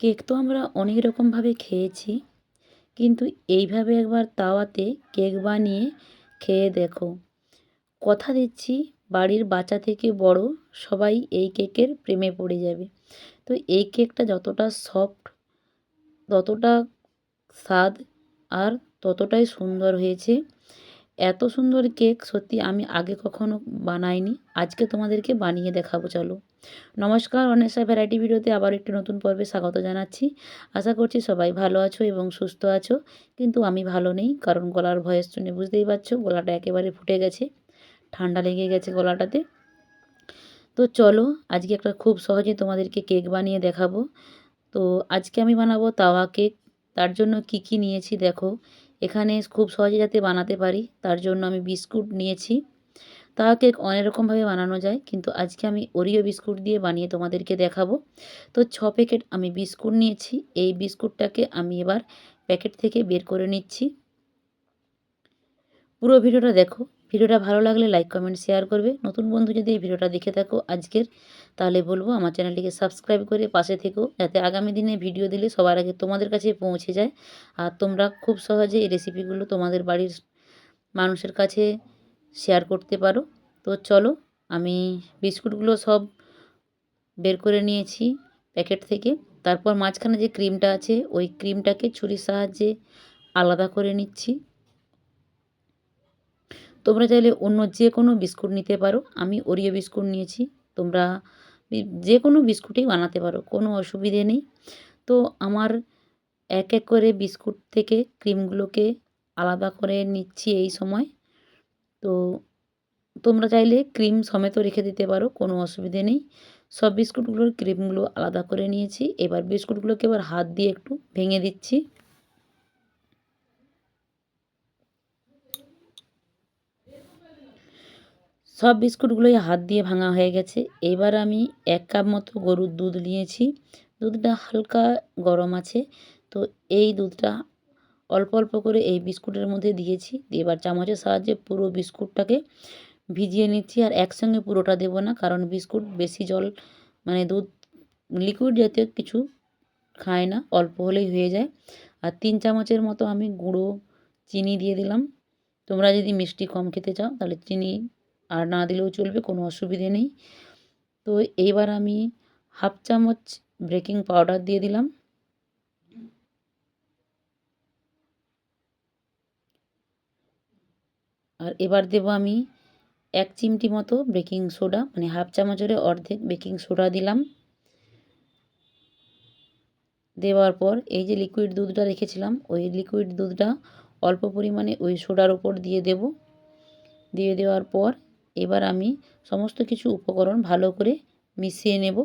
Cake তো আমরা অনেক রকমভাবে খেয়েছি, কিন্তু এইভাবে একবার তাওয়াতে কেক বানিয়ে খেয়ে দেখো। কথা দিচ্ছি, বাড়ির বাচ্চা থেকে বড় সবাই এই কেকের প্রেমে পড়ে যাবে। তো এই কেকটা যতটা সফট, ততটা স্বাদ আর ততটাই সুন্দর হয়েছে। এত সুন্দর কেক সত্যি আমি আগে কখনো বানাইনি। আজকে তোমাদেরকে বানিয়ে দেখাবো, চলো। নমস্কার অনেসা ভ্যারাইটি ভিডিওতে আবার একটি নতুন পর্বে স্বাগত জানাচ্ছি। আশা করছি সবাই ভালো আছো এবং সুস্থ আছো। কিন্তু আমি ভালো নেই, কারণ গলার ভয়েস শুনে বুঝতেই পারছ, গলাটা একেবারে ফুটে গেছে। ঠান্ডা লেগে গেছে গলাটাতে। তো চলো, আজকে একটা খুব সহজে তোমাদেরকে কেক বানিয়ে দেখাবো। তো আজকে আমি বানাবো তাওয়া কেক। তার জন্য কি কি নিয়েছি দেখো। এখানে খুব সহজে যাতে বানাতে পারি, তার জন্য আমি বিস্কুট নিয়েছি। তা কেক অনেক রকমভাবে বানানো যায়, কিন্তু আজকে আমি ওরিও বিস্কুট দিয়ে বানিয়ে তোমাদেরকে দেখাবো। তো ছ প্যাকেট আমি বিস্কুট নিয়েছি, এই বিস্কুটটাকে আমি এবার প্যাকেট থেকে বের করে নিচ্ছি। পুরো ভিডিওটা দেখো ভিডিওটা ভালো লাগলে লাইক কমেন্ট শেয়ার করবে। নতুন বন্ধু যদি এই ভিডিওটা দেখে থাকো আজকের, তাহলে বলব আমার চ্যানেলটিকে সাবস্ক্রাইব করে পাশে থেকো, যাতে আগামী দিনে ভিডিও দিলে সবার আগে তোমাদের কাছে পৌঁছে যায়। আর তোমরা খুব সহজে এই রেসিপিগুলো তোমাদের বাড়ির মানুষের কাছে শেয়ার করতে পারো। তো চলো, আমি বিস্কুটগুলো সব বের করে নিয়েছি প্যাকেট থেকে। তারপর মাঝখানে যে ক্রিমটা আছে, ওই ক্রিমটাকে ছুরির সাহায্যে আলাদা করে নিচ্ছি। তোমরা চাইলে অন্য যে কোনো বিস্কুট নিতে পারো। আমি ওরিও বিস্কুট নিয়েছি। তোমরা যে কোনো বিস্কুটই বানাতে পারো, কোনো অসুবিধে নেই। তো আমার এক এক করে বিস্কুট থেকে ক্রিমগুলোকে আলাদা করে নিচ্ছি এই সময়। তো তোমরা চাইলে ক্রিম সমেত রেখে দিতে পারো, কোনো অসুবিধে নেই। সব বিস্কুটগুলোর ক্রিমগুলো আলাদা করে নিয়েছি। এবার বিস্কুটগুলোকে এবার হাত দিয়ে একটু ভেঙে দিচ্ছি। সব বিস্কুটগুলোই হাত দিয়ে ভাঙা হয়ে গেছে। এবার আমি এক কাপ মতো গরুর দুধ নিয়েছি। দুধটা হালকা গরম আছে। তো এই দুধটা অল্প অল্প করে এই বিস্কুটের মধ্যে দিয়েছি। দিয়ে এবার চামচের সাহায্যে পুরো বিস্কুটটাকে ভিজিয়ে নিচ্ছি। আর একসঙ্গে পুরোটা দেবো না, কারণ বিস্কুট বেশি জল মানে দুধ, লিকুইড জাতীয় কিছু খায় না, অল্প হলেই হয়ে যায়। আর তিন চামচের মতো আমি গুঁড়ো চিনি দিয়ে দিলাম। তোমরা যদি মিষ্টি কম খেতে চাও, তাহলে চিনি আর না দিলেও চলবে, কোনো অসুবিধে নেই। তো এইবার আমি হাফ চামচ বেকিং পাউডার দিয়ে দিলাম। আর এবার দেব আমি এক চিমটি মতো বেকিং সোডা মানে হাফ চামচের অর্ধেক বেকিং সোডা দিলাম। দেওয়ার পর এই যে লিকুইড দুধটা রেখেছিলাম, ওই লিকুইড দুধটা অল্প পরিমাণে ওই সোডার ওপর দিয়ে দেব। দিয়ে দেওয়ার পর এবার আমি সমস্ত কিছু উপকরণ ভালো করে মিশিয়ে নেব।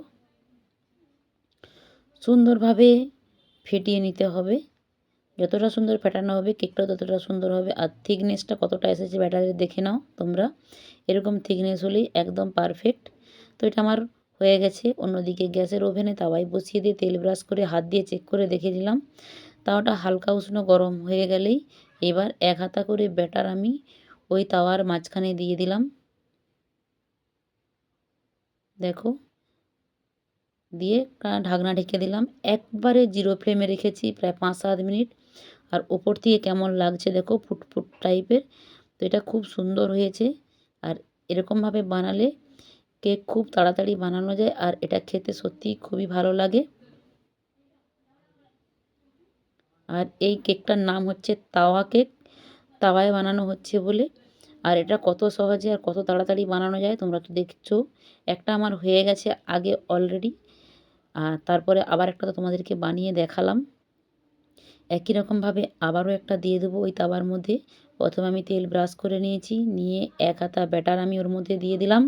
সুন্দরভাবে ফেটিয়ে নিতে হবে। যতটা সুন্দর ফেটানো হবে কেকটাও ততটা সুন্দর হবে আর থিকনেসটা কতটা এসেছে ব্যাটারে দেখে নাও তোমরা। এরকম থিকনেস হলেই একদম পারফেক্ট। তো এটা আমার হয়ে গেছে। অন্যদিকে গ্যাসের ওভেনে তাওয়ায় বসিয়ে দিয়ে তেল ব্রাশ করে হাত দিয়ে চেক করে দেখে দিলাম তাওয়াটা হালকা উষ্ণ গরম হয়ে গেলেই এবার এক হাতা করে ব্যাটার আমি ওই তাওয়ার মাঝখানে দিয়ে দিলাম। দেখো। দিয়ে ঢাকনা ঢেকে দিলাম। একবারে জিরো ফ্লেমে রেখেছি, প্রায় পাঁচ সাত মিনিট। আর ওপর থেকে কেমন লাগছে দেখো, ফুটফুট টাইপের। তো এটা খুব সুন্দর হয়েছে। আর এরকমভাবে বানালে কেক খুব তাড়াতাড়ি বানানো যায় আর এটা খেতে সত্যিই খুবই ভালো লাগে। আর এই কেকটার নাম হচ্ছে তাওয়া কেক। তাওয়ায় বানানো হচ্ছে বলে আর এটা কত সহজে আর কত তাড়াতাড়ি বানানো যায় তোমরা তো দেখছ। একটা আমার হয়ে গেছে আগে অলরেডি আর তারপরে আবার একটা তো তোমাদেরকে বানিয়ে দেখালাম। একই রকমভাবে আবারও একটা দিয়ে দেবো ওই তাবার মধ্যে। প্রথমে আমি তেল ব্রাশ করে নিয়েছি, নিয়ে এক হাতা ব্যাটার আমি ওর মধ্যে দিয়ে দিলাম।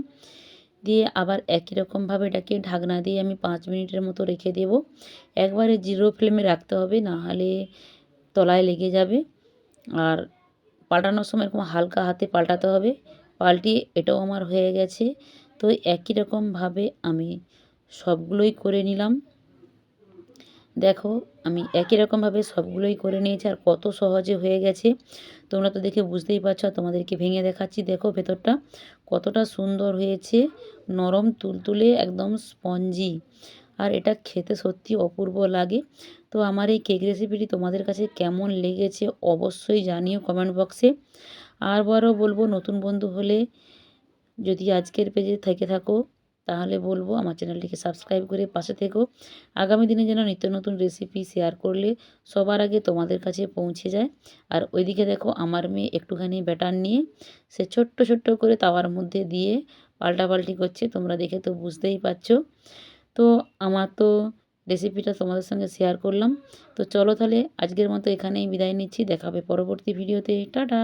দিয়ে আবার একই রকমভাবে এটাকে ঢাকনা দিয়ে আমি পাঁচ মিনিটের মতো রেখে দেব। একবারে জিরো ফ্লেমে রাখতে হবে না হলে তলায় লেগে যাবে। আর পাল্টানোর সময় এরকম হালকা হাতে পাল্টাতে হবে। পাল্টিয়ে এটাও আমার হয়ে গেছে। তো একই রকমভাবে আমি সবগুলোই করে নিলাম। দেখো, আমি একই রকমভাবে সবগুলোই করে নিয়েছি আর কত সহজে হয়ে গেছে। তোমরা তো দেখে বুঝতেই পারছ তোমাদেরকে ভেঙে দেখাচ্ছি। দেখো ভেতরটা কতটা সুন্দর হয়েছে। নরম তুলতুলে একদম স্পঞ্জি। আর এটা খেতে সত্যি অপূর্ব লাগে। তো আমার এই কেক রেসিপিটি তোমাদের কাছে কেমন লেগেছে অবশ্যই জানিও কমেন্ট বক্সে আরবারও বলব, নতুন বন্ধু হলে যদি আজকের পেজে থেকে থাকো, তাহলে বলব আমার চ্যানেলটিকে সাবস্ক্রাইব করে পাশে থেকো। আগামী দিনে যেন নিত্য নতুন রেসিপি শেয়ার করলে সবার আগে তোমাদের কাছে পৌঁছে যায়। আর ওইদিকে দেখো আমার মেয়ে একটুখানি ব্যাটার নিয়ে সে ছোট্ট ছোট্ট করে তাওয়ার মধ্যে দিয়ে পাল্টাপাল্টি করছে, তোমরা দেখে তো বুঝতেই পারছ। তো আমার তো রেসিপিটা তোমাদের সঙ্গে শেয়ার করলাম। তো চলো তাহলে আজকের মতো এখানেই বিদায় নিচ্ছি। দেখাবে পরবর্তী ভিডিওতে টাটা!